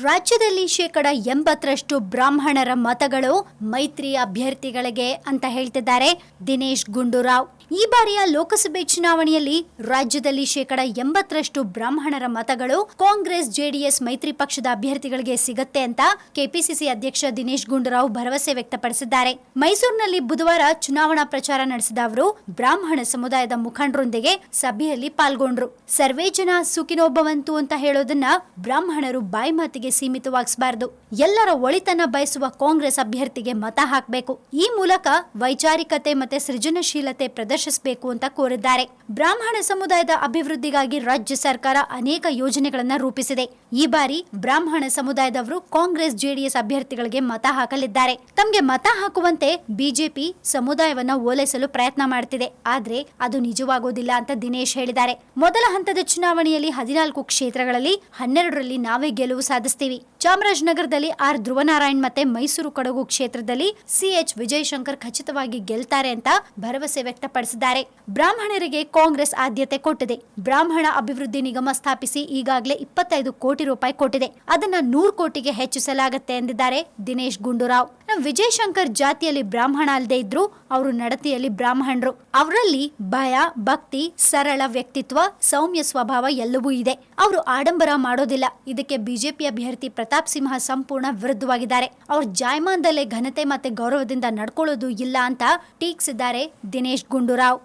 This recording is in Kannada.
ರಾಜ್ಯದಲ್ಲಿ ಶೇಕಡ ಎಂಬತ್ತರಷ್ಟು ಬ್ರಾಹ್ಮಣರ ಮತಗಳು ಮೈತ್ರಿ ಅಭ್ಯರ್ಥಿಗಳಿಗೆ ಅಂತ ಹೇಳ್ತಿದ್ದಾರೆ. ದಿನೇಶ್ ಗುಂಡೂರಾವ್. ಈ ಬಾರಿಯ ಲೋಕಸಭೆ ಚುನಾವಣೆಯಲ್ಲಿ ರಾಜ್ಯದಲ್ಲಿ ಶೇಕಡ ಎಂಬತ್ತರಷ್ಟು ಬ್ರಾಹ್ಮಣರ ಮತಗಳು ಕಾಂಗ್ರೆಸ್, ಜೆಡಿಎಸ್, ಮೈತ್ರಿ ಪಕ್ಷದ ಅಭ್ಯರ್ಥಿಗಳಿಗೆ ಸಿಗತ್ತೆ ಅಂತ ಕೆಪಿಸಿಸಿ ಅಧ್ಯಕ್ಷ ದಿನೇಶ್ ಗುಂಡೂರಾವ್ ಭರವಸೆ ವ್ಯಕ್ತಪಡಿಸಿದ್ದಾರೆ. ಮೈಸೂರಿನಲ್ಲಿ ಬುಧವಾರ ಚುನಾವಣಾ ಪ್ರಚಾರ ನಡೆಸಿದ ಅವರು, ಬ್ರಾಹ್ಮಣ ಸಮುದಾಯದ ಮುಖಂಡರೊಂದಿಗೆ ಸಭೆಯಲ್ಲಿ ಪಾಲ್ಗೊಂಡ್ರು. ಸರ್ವೇ ಜನ ಸುಖಿನೋ ಭವಂತು ಅಂತ ಹೇಳೋದನ್ನ ಬ್ರಾಹ್ಮಣರು ಬಾಯಿ ಮಾತಿಗೆ ಸೀಮಿತವಾಗಿಸಬಾರದು. ಎಲ್ಲರ ಒಳಿತನ ಬಯಸುವ ಕಾಂಗ್ರೆಸ್ ಅಭ್ಯರ್ಥಿಗೆ ಮತ ಹಾಕಬೇಕು. ಈ ಮೂಲಕ ವೈಚಾರಿಕತೆ ಮತ್ತೆ ಸೃಜನಶೀಲತೆ ಪ್ರದರ್ಶಿಸಬೇಕು ಅಂತ ಕೋರಿದ್ದಾರೆ. ಬ್ರಾಹ್ಮಣ ಸಮುದಾಯದ ಅಭಿವೃದ್ಧಿಗಾಗಿ ರಾಜ್ಯ ಸರ್ಕಾರ ಅನೇಕ ಯೋಜನೆಗಳನ್ನ ರೂಪಿಸಿದೆ. ಈ ಬಾರಿ ಬ್ರಾಹ್ಮಣ ಸಮುದಾಯದವರು ಕಾಂಗ್ರೆಸ್, ಜೆಡಿಎಸ್ ಅಭ್ಯರ್ಥಿಗಳಿಗೆ ಮತ ಹಾಕಲಿದ್ದಾರೆ. ತಮಗೆ ಮತ ಹಾಕುವಂತೆ ಬಿಜೆಪಿ ಸಮುದಾಯವನ್ನ ಓಲೈಸಲು ಪ್ರಯತ್ನ ಮಾಡ್ತಿದೆ. ಆದ್ರೆ ಅದು ನಿಜವಾಗೋದಿಲ್ಲ ಅಂತ ದಿನೇಶ್ ಹೇಳಿದ್ದಾರೆ. ಮೊದಲ ಹಂತದ ಚುನಾವಣೆಯಲ್ಲಿ ಹದಿನಾಲ್ಕು ಕ್ಷೇತ್ರಗಳಲ್ಲಿ ಹನ್ನೆರಡರಲ್ಲಿ ನಾವೇ ಗೆಲುವು ಸಾಧಿಸ್ತೀವಿ. ಚಾಮರಾಜನಗರದಲ್ಲಿ ಆರ್ ಧ್ರುವನಾರಾಯಣ್ ಮತ್ತೆ ಮೈಸೂರು ಕೊಡಗು ಕ್ಷೇತ್ರದಲ್ಲಿ ಸಿಎಚ್ ವಿಜಯಶಂಕರ್ ಖಚಿತವಾಗಿ ಗೆಲ್ತಾರೆ ಅಂತ ಭರವಸೆ ವ್ಯಕ್ತಪಡಿಸಿದ್ದಾರೆ. ಬ್ರಾಹ್ಮಣರಿಗೆ ಕಾಂಗ್ರೆಸ್ ಆದ್ಯತೆ ಕೊಟ್ಟಿದೆ. ಬ್ರಾಹ್ಮಣ ಅಭಿವೃದ್ಧಿ ನಿಗಮ ಸ್ಥಾಪಿಸಿ ಈಗಾಗಲೇ ಇಪ್ಪತ್ತೈದು ಕೋಟಿ ರೂಪಾಯಿ ಕೊಟ್ಟಿದೆ. ಅದನ್ನ ನೂರು ಕೋಟಿಗೆ ಹೆಚ್ಚಿಸಲಾಗುತ್ತೆ ಎಂದಿದ್ದಾರೆ ದಿನೇಶ್ ಗುಂಡೂರಾವ್. ನಮ್ಮ ವಿಜಯಶಂಕರ್ ಜಾತಿಯಲ್ಲಿ ಬ್ರಾಹ್ಮಣ ಅಲ್ಲದೆ ಇದ್ರು ಅವರು ನಡತೆಯಲ್ಲಿ ಬ್ರಾಹ್ಮಣರು. ಅವರಲ್ಲಿ ಭಯ, ಭಕ್ತಿ, ಸರಳ ವ್ಯಕ್ತಿತ್ವ, ಸೌಮ್ಯ ಸ್ವಭಾವ ಎಲ್ಲವೂ ಇದೆ. ಅವರು ಆಡಂಬರ ಮಾಡೋದಿಲ್ಲ. ಇದಕ್ಕೆ ಬಿಜೆಪಿ ಅಭ್ಯರ್ಥಿ ಪ್ರತಾಪ್ ಸಿಂಹ ಸಂಪೂರ್ಣ ವಿರುದ್ಧವಾಗಿದ್ದಾರೆ. ಅವ್ರ ಜಾಯಮಾನದಲ್ಲೇ ಘನತೆ ಮತ್ತೆ ಗೌರವದಿಂದ ನಡ್ಕೊಳ್ಳೋದು ಇಲ್ಲ ಅಂತ ಟೀಕಿಸಿದ್ದಾರೆ ದಿನೇಶ್ ಗುಂಡೂರಾವ್.